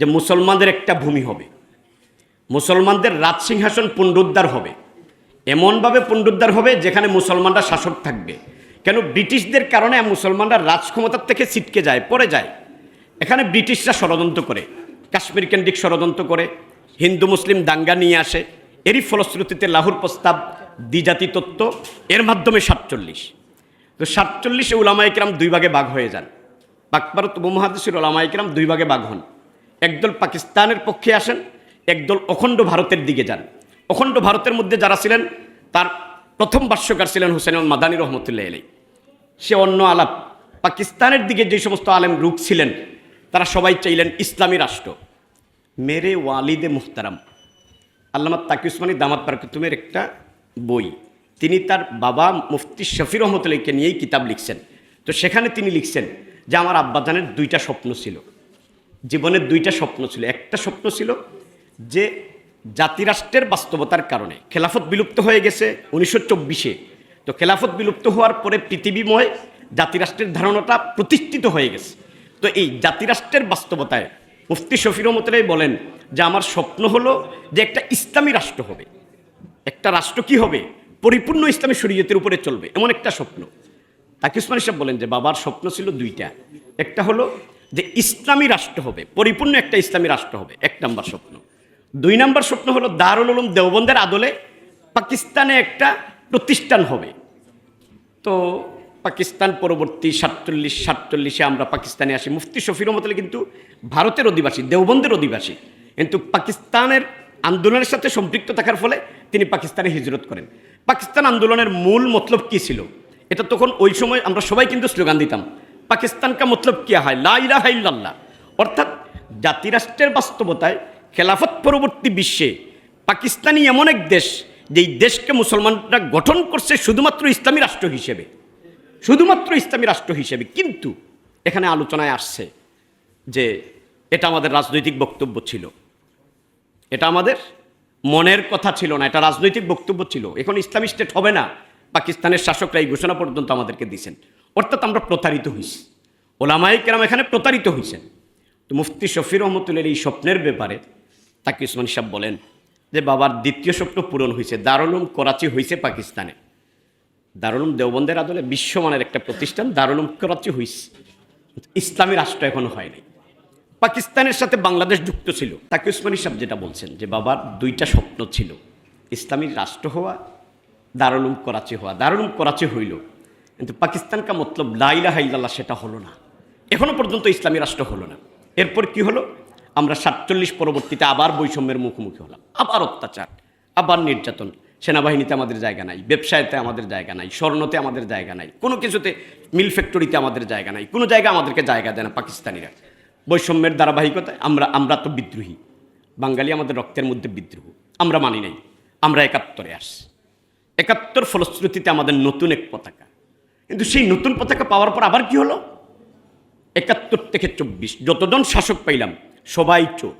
যে মুসলমানদের একটা ভূমি হবে। মুসলমানদের রাজসিংহাসন পুনরুদ্ধার হবে। এমনভাবে পুনরুদ্ধার হবে যেখানে মুসলমানরা শাসক থাকবে। কেন? ব্রিটিশদের কারণে মুসলমানরা রাজক্ষমতার থেকে ছিটকে যায়, পড়ে যায়। এখানে ব্রিটিশরা ষড়যন্ত্র করে, কাশ্মীর কেন্দ্রিক ষড়যন্ত্র করে, হিন্দু, মুসলিম দাঙ্গা নিয়ে আসে। এরই ফলশ্রুতিতে লাহুর প্রস্তাব, দ্বিজাতি তত্ত্ব, এর মাধ্যমে সাতচল্লিশ। তো সাতচল্লিশে উলামাইকরাম দুই ভাগে বাঘ হয়ে যান। পাকপারত উপমহাদেশের ওলামাইকরাম দুই ভাগে বাঘ হন। একদল পাকিস্তানের পক্ষে আসেন, একদল অখণ্ড ভারতের দিকে যান। অখণ্ড ভারতের মধ্যে যারা ছিলেন, তার প্রথম ভাষ্যকার ছিলেন হুসেন মাদানী রহমতুল্লাহ আলী সে অন্য আলাপ। পাকিস্তানের দিকে যে সমস্ত আলেম রুখ ছিলেন, তারা সবাই চাইলেন ইসলামী রাষ্ট্র। মেরে ওয়ালিদে মুহতারাম। আল্লামা তাকি উসমানী দামাত পারকুতুমের একটা বই। তিনি তার বাবা মুফতি শফির রহমতুল্লাহকে নিয়েই কিতাব লিখছেন। তো সেখানে তিনি লিখছেন যে, আমার আব্বাজানের দুইটা স্বপ্ন ছিল। জীবনের দুইটা স্বপ্ন ছিল। একটা স্বপ্ন ছিল যে জাতিরাষ্ট্রের বাস্তবতার কারণে। খেলাফত বিলুপ্ত হয়ে গেছে উনিশশো চব্বিশে। তো খেলাফত বিলুপ্ত হওয়ার পরে পৃথিবীময় জাতিরাষ্ট্রের ধারণাটা প্রতিষ্ঠিত হয়ে গেছে। তো এই জাতিরাষ্ট্রের বাস্তবতায় মুফতি শফির রহমতুল্লাহ বলেন যে, আমার স্বপ্ন হলো যে একটা ইসলামী রাষ্ট্র হবে। একটা রাষ্ট্র কি হবে? পরিপূর্ণ ইসলামী শরীয়তের উপরে চলবে। এমন একটা স্বপ্ন। তাকে উসমানী সাহেব বলেন যে, বাবার স্বপ্ন ছিল দুইটা। একটা হলো যে ইসলামী রাষ্ট্র হবে, পরিপূর্ণ একটা ইসলামী রাষ্ট্র হবে, এক নম্বর স্বপ্ন। দুই নম্বর স্বপ্ন হলো দারুল উলুম দেওবন্দের আদলে পাকিস্তানে একটা প্রতিষ্ঠান হবে। তো পাকিস্তান পরবর্তী সাতচল্লিশ, সাতচল্লিশে আমরা পাকিস্তানে আসি। মুফতি শফির রহমতুল্লাহ কিন্তু ভারতের অধিবাসী, দেওবন্দের অধিবাসী। কিন্তু পাকিস্তানের আন্দোলনের সাথে সম্পৃক্ত থাকার ফলে তিনি পাকিস্তানে হিজরত করেন। পাকিস্তান আন্দোলনের মূল মতলব কী ছিল? এটা তখন ওই সময় আমরা সবাই কিন্তু স্লোগান দিতাম পাকিস্তান কা মতলব কিয়া হয়? লা ইলাহা অর্থাৎ জাতিরাষ্ট্রের বাস্তবতায় খেলাফত পরবর্তী বিশ্বে পাকিস্তানি এমন এক দেশ যেই দেশকে মুসলমানরা গঠন করছে শুধুমাত্র ইসলামী রাষ্ট্র হিসেবে। শুধুমাত্র ইসলামী রাষ্ট্র হিসেবে। কিন্তু এখানে আলোচনায় আসছে যে এটা আমাদের রাজনৈতিক বক্তব্য ছিল। এটা আমাদের মনের কথা ছিল না, এটা রাজনৈতিক বক্তব্য ছিল। এখন ইসলামী স্টেট হবে না। পাকিস্তানের শাসকরা এই ঘোষণা পর্যন্ত আমাদেরকে দিয়েছেন। অর্থাৎ আমরা প্রতারিত হইছি। ওলামাই কেরাম এখানে প্রতারিত হয়েছেন তো মুফতি শফির রহমতুল্লের এই স্বপ্নের ব্যাপারে তাকে উসমান সাহেব বলেন যে, বাবার দ্বিতীয় স্বপ্ন পূরণ হয়েছে দারুলুম করাচি হয়েছে পাকিস্তানে। দারুলুম দেওবন্দের আদলে বিশ্বমানের একটা প্রতিষ্ঠান দারুলুম করাচি হয়েছে ইসলামী রাষ্ট্র এখনও হয়নি পাকিস্তানের সাথে বাংলাদেশ যুক্ত ছিল। তাকে উসমানী সাহেব যেটা বলছেন যে, বাবার দুইটা স্বপ্ন ছিল। ইসলামী রাষ্ট্র হওয়া দারুলুম করাচি হওয়া। দারুলুম করাচি হইল। কিন্তু পাকিস্তান কা মতলব লাইলা হাইল্লাহ সেটা হলো না। এখনও পর্যন্ত ইসলামী রাষ্ট্র হলো না। এরপর কি হলো? আমরা সাতচল্লিশ পরবর্তীতে আবার বৈষম্যের মুখোমুখি হলাম। আবার অত্যাচার, আবার নির্যাতন। সেনাবাহিনীতে আমাদের জায়গা নাই, ব্যবসায়তে আমাদের জায়গা নাই, স্বর্ণতে আমাদের জায়গা নাই, কোনো কিছুতে মিল ফ্যাক্টরিতে আমাদের জায়গা নাই, কোনো জায়গা আমাদেরকে জায়গা দেয় না পাকিস্তানিরা। বৈষম্যের ধারাবাহিকতায় আমরা আমরা তো বিদ্রোহী। বাঙালি আমাদের রক্তের মধ্যে বিদ্রোহ। আমরা মানি নাই। আমরা একাত্তরে আস একাত্তর ফলশ্রুতিতে আমাদের নতুন এক পতাকা। কিন্তু সেই নতুন পতাকা পাওয়ার পর আবার কি হলো? একাত্তর থেকে চব্বিশ, যতজন শাসক পাইলাম, সবাই চোর।